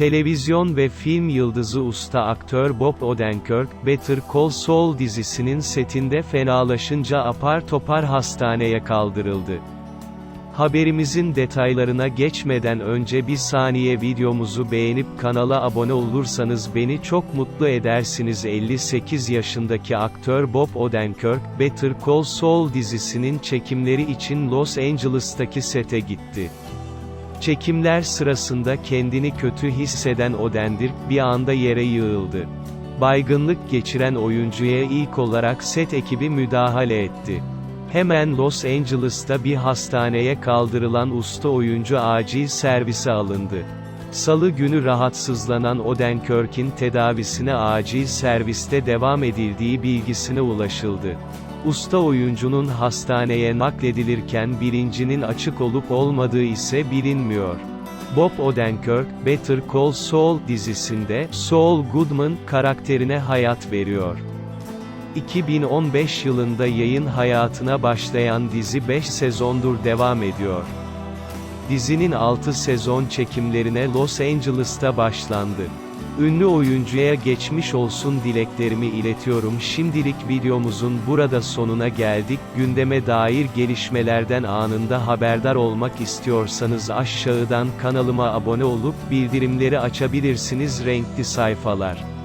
Televizyon ve film yıldızı usta aktör Bob Odenkirk, Better Call Saul dizisinin setinde fenalaşınca apar topar hastaneye kaldırıldı. Haberimizin detaylarına geçmeden önce bir saniye videomuzu beğenip kanala abone olursanız beni çok mutlu edersiniz 58 yaşındaki aktör Bob Odenkirk, Better Call Saul dizisinin çekimleri için Los Angeles'taki sete gitti. Çekimler sırasında kendini kötü hisseden Odendirk, bir anda yere yığıldı. Baygınlık geçiren oyuncuya ilk olarak set ekibi müdahale etti. Hemen Los Angeles'ta bir hastaneye kaldırılan usta oyuncu acil servise alındı. Salı günü rahatsızlanan Odenkirk'in tedavisine acil serviste devam edildiği bilgisine ulaşıldı. Usta oyuncunun hastaneye nakledilirken bilincinin açık olup olmadığı ise bilinmiyor. Bob Odenkirk, Better Call Saul dizisinde, Saul Goodman karakterine hayat veriyor. 2015 yılında yayın hayatına başlayan dizi 5 sezondur devam ediyor. Dizinin 6 sezon çekimlerine Los Angeles'ta başlandı. Ünlü oyuncuya geçmiş olsun dileklerimi iletiyorum. Şimdilik videomuzun burada sonuna geldik. Gündeme dair gelişmelerden anında haberdar olmak istiyorsanız aşağıdan kanalıma abone olup bildirimleri açabilirsiniz. Renkli sayfalar